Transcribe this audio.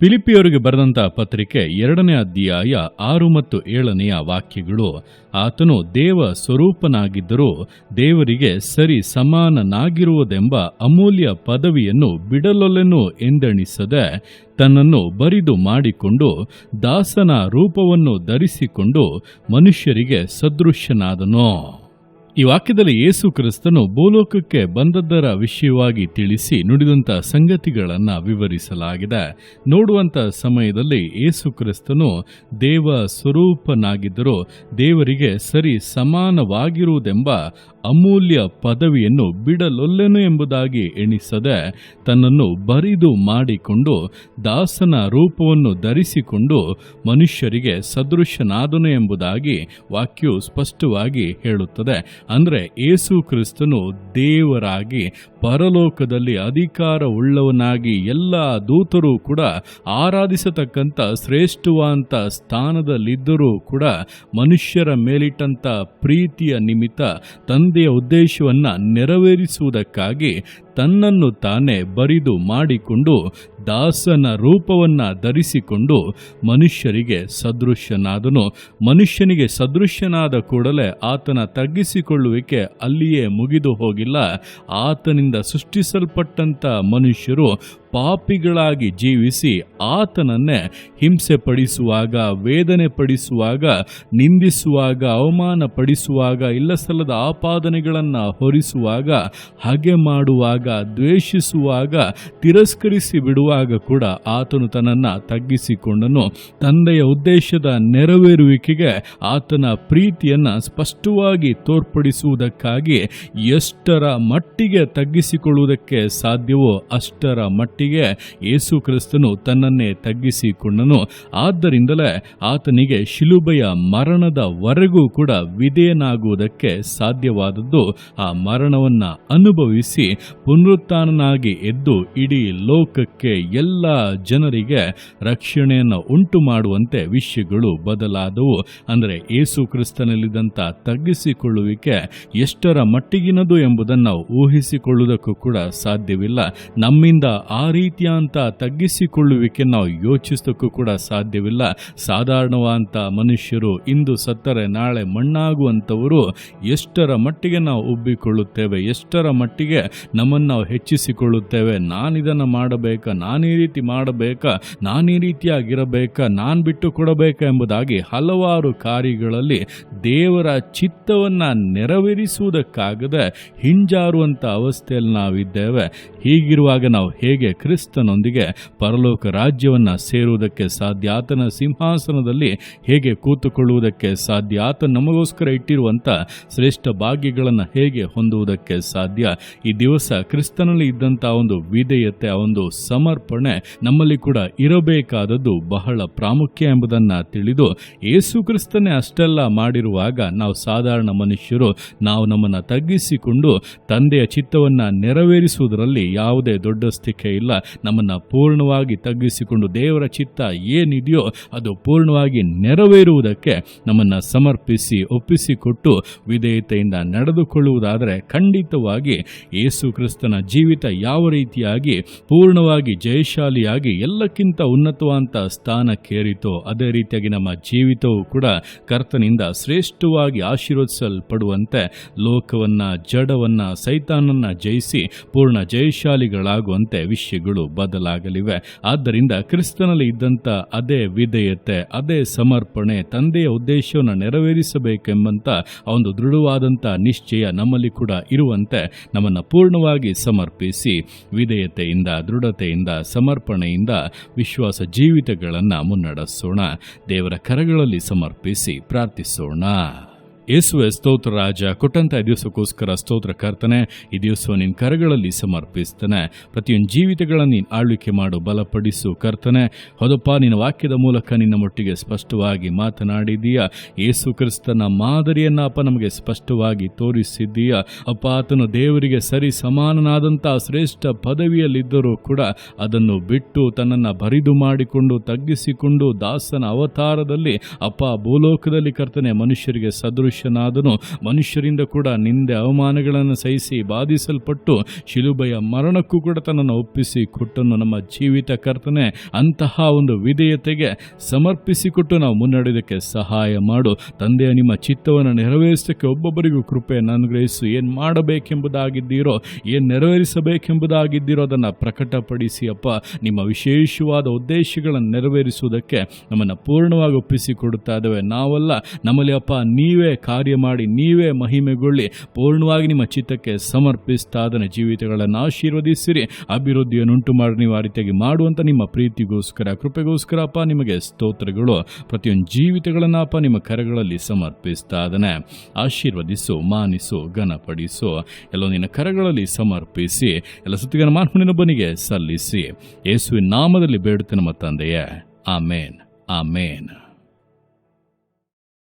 ಫಿಲಿಪಿಯವರಿಗೆ ಬರೆದಂತಹ ಪತ್ರಿಕೆ ಎರಡನೇ ಅಧ್ಯಾಯ ಆರು ಮತ್ತು ಏಳನೆಯ ವಾಕ್ಯಗಳು, ಆತನು ದೇವ ಸ್ವರೂಪನಾಗಿದ್ದರೂ ದೇವರಿಗೆ ಸರಿ ಸಮಾನನಾಗಿರುವುದೆಂಬ ಅಮೂಲ್ಯ ಪದವಿಯನ್ನು ಬಿಡಲೊಲ್ಲೆನು ಎಂದೆಣಿಸದೆ ತನ್ನನ್ನು ಬರಿದು ಮಾಡಿಕೊಂಡು ದಾಸನ ರೂಪವನ್ನು ಧರಿಸಿಕೊಂಡು ಮನುಷ್ಯರಿಗೆ ಸದೃಶ್ಯನಾದನು ಈ ವಾಕ್ಯದಲ್ಲಿ ಯೇಸು ಕ್ರಿಸ್ತನು ಭೂಲೋಕಕ್ಕೆ ಬಂದದ್ದರ ವಿಷಯವಾಗಿ ತಿಳಿಸಿ ನುಡಿದಂಥ ಸಂಗತಿಗಳನ್ನು ವಿವರಿಸಲಾಗಿದೆ. ನೋಡುವಂಥ ಸಮಯದಲ್ಲಿ ಯೇಸು ಕ್ರಿಸ್ತನು ದೇವ ಸ್ವರೂಪನಾಗಿದ್ದರೂ ದೇವರಿಗೆ ಸರಿ ಸಮಾನವಾಗಿರುವುದೆಂಬ ಅಮೂಲ್ಯ ಪದವಿಯನ್ನು ಬಿಡಲೊಲ್ಲೆನು ಎಂಬುದಾಗಿ ಎಣಿಸದೆ ತನ್ನನ್ನು ಬರಿದು ಮಾಡಿಕೊಂಡು ದಾಸನ ರೂಪವನ್ನು ಧರಿಸಿಕೊಂಡು ಮನುಷ್ಯರಿಗೆ ಸದೃಶನಾದನು ಎಂಬುದಾಗಿ ವಾಕ್ಯವು ಸ್ಪಷ್ಟವಾಗಿ ಹೇಳುತ್ತದೆ. ಅಂದರೆ ಏಸು ಕ್ರಿಸ್ತನು ದೇವರಾಗಿ ಪರಲೋಕದಲ್ಲಿ ಅಧಿಕಾರ ಉಳ್ಳವನಾಗಿ ಎಲ್ಲ ದೂತರು ಕೂಡ ಆರಾಧಿಸತಕ್ಕಂಥ ಶ್ರೇಷ್ಠವಾದಂಥ ಸ್ಥಾನದಲ್ಲಿದ್ದರೂ ಕೂಡ ಮನುಷ್ಯರ ಮೇಲಿಟ್ಟಂಥ ಪ್ರೀತಿಯ ನಿಮಿತ್ತ ತಂದೆಯ ಉದ್ದೇಶವನ್ನು ನೆರವೇರಿಸುವುದಕ್ಕಾಗಿ ತನ್ನನ್ನು ತಾನೇ ಬರಿದು ಮಾಡಿಕೊಂಡು ದಾಸನ ರೂಪವನ್ನು ಧರಿಸಿಕೊಂಡು ಮನುಷ್ಯರಿಗೆ ಸದೃಶ್ಯನಾದನು ಮನುಷ್ಯನಿಗೆ ಸದೃಶ್ಯನಾದ ಕೂಡಲೇ ಆತನ ತಗ್ಗಿಸಿಕೊಳ್ಳುವಿಕೆ ಅಲ್ಲಿಯೇ ಮುಗಿದು ಹೋಗಿಲ್ಲ. ಆತನಿಂದ ಸೃಷ್ಟಿಸಲ್ಪಟ್ಟಂಥ ಮನುಷ್ಯರು ಪಾಪಿಗಳಾಗಿ ಜೀವಿಸಿ ಆತನನ್ನೇ ಹಿಂಸೆ ಪಡಿಸುವಾಗ ವೇದನೆ ಪಡಿಸುವಾಗ ನಿಂದಿಸುವಾಗ ಅವಮಾನ ಪಡಿಸುವಾಗ ಇಲ್ಲಸಲ್ಲದ ಆಪಾದನೆಗಳನ್ನು ಹೊರಿಸುವಾಗ, ಹಾಗೆ ಮಾಡುವಾಗ, ದ್ವೇಷಿಸುವಾಗ, ತಿರಸ್ಕರಿಸಿ ಬಿಡುವಾಗ ಕೂಡ ಆತನು ತನ್ನನ್ನು ತಗ್ಗಿಸಿಕೊಂಡನು. ತಂದೆಯ ಉದ್ದೇಶದ ನೆರವೇರುವಿಕೆಗೆ ಆತನ ಪ್ರೀತಿಯನ್ನು ಸ್ಪಷ್ಟವಾಗಿ ತೋರ್ಪಡಿಸುವುದಕ್ಕಾಗಿ ಎಷ್ಟರ ಮಟ್ಟಿಗೆ ತಗ್ಗಿಸಿಕೊಳ್ಳುವುದಕ್ಕೆ ಸಾಧ್ಯವೋ ಅಷ್ಟರ ಮಟ್ಟಿಗೆ ಯೇಸು ಕ್ರಿಸ್ತನು ತನ್ನನ್ನೇ ತಗ್ಗಿಸಿಕೊಂಡನು. ಆದ್ದರಿಂದಲೇ ಆತನಿಗೆ ಶಿಲುಬೆಯ ಮರಣದವರೆಗೂ ಕೂಡ ವಿಧೇಯನಾಗುವುದಕ್ಕೆ ಸಾಧ್ಯವಾದದ್ದು. ಆ ಮರಣವನ್ನ ಅನುಭವಿಸಿ ಪುನರುತ್ಥಾನನಾಗಿ ಎದ್ದು ಇಡೀ ಲೋಕಕ್ಕೆ ಎಲ್ಲ ಜನರಿಗೆ ರಕ್ಷಣೆಯನ್ನು ಉಂಟು ಮಾಡುವಂತೆ ವಿಷಯಗಳು ಬದಲಾದವು. ಅಂದರೆ ಏಸು ಕ್ರಿಸ್ತನಲ್ಲಿದ್ದಂಥ ತಗ್ಗಿಸಿಕೊಳ್ಳುವಿಕೆ ಎಷ್ಟರ ಮಟ್ಟಿಗಿನದು ಎಂಬುದನ್ನು ಊಹಿಸಿಕೊಳ್ಳುವುದಕ್ಕೂ ಕೂಡ ಸಾಧ್ಯವಿಲ್ಲ. ನಮ್ಮಿಂದ ಆ ರೀತಿಯಂತ ತಗ್ಗಿಸಿಕೊಳ್ಳುವಿಕೆ ನಾವು ಯೋಚಿಸೋಕ್ಕೂ ಕೂಡ ಸಾಧ್ಯವಿಲ್ಲ. ಸಾಧಾರಣವಾದಂಥ ಮನುಷ್ಯರು ಇಂದು ಸತ್ತರೆ, ನಾಳೆ ಮಣ್ಣಾಗುವಂಥವರು ಎಷ್ಟರ ಮಟ್ಟಿಗೆ ನಾವು ಉಬ್ಬಿಕೊಳ್ಳುತ್ತೇವೆ, ಎಷ್ಟರ ಮಟ್ಟಿಗೆ ನಮ್ಮನ್ನು ನಾವು ಹೆಚ್ಚಿಸಿಕೊಳ್ಳುತ್ತೇವೆ. ನಾನಿದನ್ನು ಮಾಡಬೇಕಾ, ನಾನು ರೀತಿ ಮಾಡಬೇಕಾ, ನಾನು ರೀತಿಯಾಗಿರಬೇಕಾ, ನಾನು ಬಿಟ್ಟು ಕೊಡಬೇಕಾ ಎಂಬುದಾಗಿ ಹಲವಾರು ಕಾರ್ಯಗಳಲ್ಲಿ ದೇವರ ಚಿತ್ತವನ್ನು ನೆರವೇರಿಸುವುದಕ್ಕಾಗದೆ ಹಿಂಜಾರುವಂಥ ಅವಸ್ಥೆಯಲ್ಲಿ ನಾವಿದ್ದೇವೆ. ಹೀಗಿರುವಾಗ ನಾವು ಹೇಗೆ ಕ್ರಿಸ್ತನೊಂದಿಗೆ ಪರಲೋಕ ರಾಜ್ಯವನ್ನು ಸೇರುವುದಕ್ಕೆ ಸಾಧ್ಯ? ಆತನ ಸಿಂಹಾಸನದಲ್ಲಿ ಹೇಗೆ ಕೂತುಕೊಳ್ಳುವುದಕ್ಕೆ ಸಾಧ್ಯ? ಆತ ನಮಗೋಸ್ಕರ ಇಟ್ಟಿರುವಂಥ ಶ್ರೇಷ್ಠ ಭಾಗ್ಯಗಳನ್ನು ಹೇಗೆ ಹೊಂದುವುದಕ್ಕೆ ಸಾಧ್ಯ? ಈ ದಿವಸ ಕ್ರಿಸ್ತನಲ್ಲಿ ಇದ್ದಂಥ ಒಂದು ವಿಧೇಯತೆ, ಆ ಒಂದು ಸಮರ್ಪಣೆ ನಮ್ಮಲ್ಲಿ ಕೂಡ ಇರಬೇಕಾದದ್ದು ಬಹಳ ಪ್ರಾಮುಖ್ಯ ಎಂಬುದನ್ನು ತಿಳಿದು ಯೇಸು ಕ್ರಿಸ್ತನೇ ಅಷ್ಟೆಲ್ಲ ಮಾಡಿರುವಾಗ ನಾವು ಸಾಧಾರಣ ಮನುಷ್ಯರು, ನಾವು ನಮ್ಮನ್ನು ತಗ್ಗಿಸಿಕೊಂಡು ತಂದೆಯ ಚಿತ್ತವನ್ನು ನೆರವೇರಿಸುವುದರಲ್ಲಿ ಯಾವುದೇ ದೊಡ್ಡ ಸ್ಥಿಕೆ ಇಲ್ಲ. ನಮ್ಮನ್ನು ಪೂರ್ಣವಾಗಿ ತಗ್ಗಿಸಿಕೊಂಡು ದೇವರ ಚಿತ್ತ ಏನಿದೆಯೋ ಅದು ಪೂರ್ಣವಾಗಿ ನೆರವೇರುವುದಕ್ಕೆ ನಮ್ಮನ್ನು ಸಮರ್ಪಿಸಿ, ಒಪ್ಪಿಸಿಕೊಟ್ಟು ವಿಧೇಯತೆಯಿಂದ ನಡೆದುಕೊಳ್ಳುವುದಾದರೆ ಖಂಡಿತವಾಗಿ ಯೇಸು ಕ್ರಿಸ್ತನ ಜೀವಿತ ಯಾವ ರೀತಿಯಾಗಿ, ಪೂರ್ಣವಾಗಿ ಜಯಶಾಲಿಯಾಗಿ ಎಲ್ಲಕ್ಕಿಂತ ಉನ್ನತವಾದಂಥ ಸ್ಥಾನಕ್ಕೇರಿತೋ ಅದೇ ರೀತಿಯಾಗಿ ನಮ್ಮ ಜೀವಿತವೂ ಕೂಡ ಕರ್ತನಿಂದ ಶ್ರೇಷ್ಠವಾಗಿ ಆಶೀರ್ವದಿಸಲ್ಪಡುವಂತೆ ಲೋಕವನ್ನ, ಜಡವನ್ನ, ಸೈತಾನನ್ನ ಜಯಿಸಿ ಪೂರ್ಣ ಜಯಶಾಲಿಗಳಾಗುವಂತೆ ವಿಷಯಗಳು ಬದಲಾಗಲಿವೆ. ಆದ್ದರಿಂದ ಕ್ರಿಸ್ತನಲ್ಲಿ ಇದ್ದಂಥ ಅದೇ ವಿಧೇಯತೆ, ಅದೇ ಸಮರ್ಪಣೆ, ತಂದೆಯ ಉದ್ದೇಶವನ್ನು ನೆರವೇರಿಸಬೇಕೆಂಬಂಥ ಒಂದು ದೃಢವಾದಂಥ ನಿಶ್ಚಯ ನಮ್ಮಲ್ಲಿ ಕೂಡ ಇರುವಂತೆ ನಮ್ಮನ್ನು ಪೂರ್ಣವಾಗಿ ಸಮರ್ಪಿಸಿ ವಿಧೇಯತೆಯಿಂದ, ದೃಢತೆಯಿಂದ, ಸಮರ್ಪಣೆಯಿಂದ ವಿಶ್ವಾಸ ಜೀವಿತಗಳನ್ನು ಮುನ್ನಡೆಸೋಣ. ದೇವರ ಕರಗಳಲ್ಲಿ ಸಮರ್ಪಿಸಿ ಪ್ರಾರ್ಥಿಸೋಣ. ಯೇಸುವೆ ಸ್ತೋತ್ರ ರಾಜ, ಕೊಟ್ಟಂತ ದಿವಸಕ್ಕೋಸ್ಕರ ಸ್ತೋತ್ರ ಕರ್ತನೆ, ಈ ದಿವಸ ನಿನ್ನ ಕರಗಳಲ್ಲಿ ಸಮರ್ಪಿಸ್ತಾನೆ. ಪ್ರತಿಯೊಂದು ಜೀವಿತಗಳನ್ನು ನೀನು ಆಳ್ವಿಕೆ ಮಾಡು, ಬಲಪಡಿಸು ಕರ್ತನೆ. ಹೊದಪ್ಪ, ನಿನ್ನ ವಾಕ್ಯದ ಮೂಲಕ ನಿನ್ನ ಮೊಟ್ಟಿಗೆ ಸ್ಪಷ್ಟವಾಗಿ ಮಾತನಾಡಿದೀಯ ಯೇಸು ಕ್ರಿಸ್ತನ ಮಾದರಿಯನ್ನ ಅಪ್ಪ ನಮಗೆ ಸ್ಪಷ್ಟವಾಗಿ ತೋರಿಸಿದ್ದೀಯ? ಅಪ್ಪ, ಆತನು ದೇವರಿಗೆ ಸರಿ ಸಮಾನನಾದಂಥ ಶ್ರೇಷ್ಠ ಪದವಿಯಲ್ಲಿದ್ದರೂ ಕೂಡ ಅದನ್ನು ಬಿಟ್ಟು ತನ್ನನ್ನು ಬರಿದು ಮಾಡಿಕೊಂಡು, ತಗ್ಗಿಸಿಕೊಂಡು ದಾಸನ ಅವತಾರದಲ್ಲಿ ಅಪ್ಪ ಭೂಲೋಕದಲ್ಲಿ ಕರ್ತನೆ ಮನುಷ್ಯರಿಗೆ ಸದೃಶ ಮನುಷ್ಯನಾದನು. ಮನುಷ್ಯರಿಂದ ಕೂಡ ನಿಂದೆ ಅವಮಾನಗಳನ್ನು ಸಹಿಸಿ ಬಾಧಿಸಲ್ಪಟ್ಟು ಶಿಲುಬೆಯ ಮರಣಕ್ಕೂ ಕೂಡ ತನ್ನನ್ನು ಒಪ್ಪಿಸಿ ಕೊಟ್ಟನು. ನಮ್ಮ ಜೀವಿತ ಕರ್ತನೆ, ಅಂತಹ ಒಂದು ವಿಧೇಯತೆಗೆ ಸಮರ್ಪಿಸಿಕೊಟ್ಟು ನಾವು ಮುನ್ನಡೆಯೋದಕ್ಕೆ ಸಹಾಯ ಮಾಡು. ತಂದೆಯ ನಿಮ್ಮ ಚಿತ್ತವನ್ನು ನೆರವೇರಿಸೋಕ್ಕೆ ಒಬ್ಬೊಬ್ಬರಿಗೂ ಕೃಪೆಯನ್ನು ಅನುಗ್ರಹಿಸು. ಏನು ಮಾಡಬೇಕೆಂಬುದಾಗಿದ್ದೀರೋ, ಏನು ನೆರವೇರಿಸಬೇಕೆಂಬುದಾಗಿದ್ದೀರೋ ಅದನ್ನು ಪ್ರಕಟಪಡಿಸಿ ಅಪ್ಪ ನಿಮ್ಮ ವಿಶೇಷವಾದ ಉದ್ದೇಶಗಳನ್ನು ನೆರವೇರಿಸುವುದಕ್ಕೆ ನಮ್ಮನ್ನು ಪೂರ್ಣವಾಗಿ ಒಪ್ಪಿಸಿಕೊಡುತ್ತಾ ಇದ್ದೇವೆ. ನಾವಲ್ಲ, ನಮ್ಮಲ್ಲಿ ಅಪ್ಪ, ನೀವೇ ಕಾರ್ಯ ಮಾಡಿ ನೀವೇ ಮಹಿಮೆಗೊಳ್ಳಿ. ಪೂರ್ಣವಾಗಿ ನಿಮ್ಮ ಚಿತ್ತಕ್ಕೆ ಸಮರ್ಪಿಸ್ತಾ ಜೀವಿತಗಳನ್ನು ಆಶೀರ್ವದಿಸಿರಿ. ಅಭಿವೃದ್ಧಿಯನ್ನುಂಟು ಮಾಡಿ ನೀವು ಆ ರೀತಿಯಾಗಿ ಮಾಡುವಂಥ ನಿಮ್ಮ ಪ್ರೀತಿಗೋಸ್ಕರ ಕೃಪೆಗೋಸ್ಕರ ಅಪ್ಪ ನಿಮಗೆ ಸ್ತೋತ್ರಗಳು. ಪ್ರತಿಯೊಂದು ಜೀವಿತಗಳನ್ನು ಅಪ್ಪ ನಿಮ್ಮ ಕರಗಳಲ್ಲಿ ಸಮರ್ಪಿಸ್ತಾ ಆಶೀರ್ವದಿಸು, ಮಾನಿಸು, ಘನಪಡಿಸು. ಎಲ್ಲ ನಿನ್ನ ಕರಗಳಲ್ಲಿ ಸಮರ್ಪಿಸಿ, ಎಲ್ಲ ಸುತ್ತಿಗನ ಮಾನವನಿನೊಬ್ಬನಿಗೆ ಸಲ್ಲಿಸಿ. ಯೇಸುವಿನ ನಾಮದಲ್ಲಿ ಬೇಡುತ್ತೆ ನಮ್ಮ ತಂದೆಯೇ. ಆಮೇನ್. ಆಮೇನ್.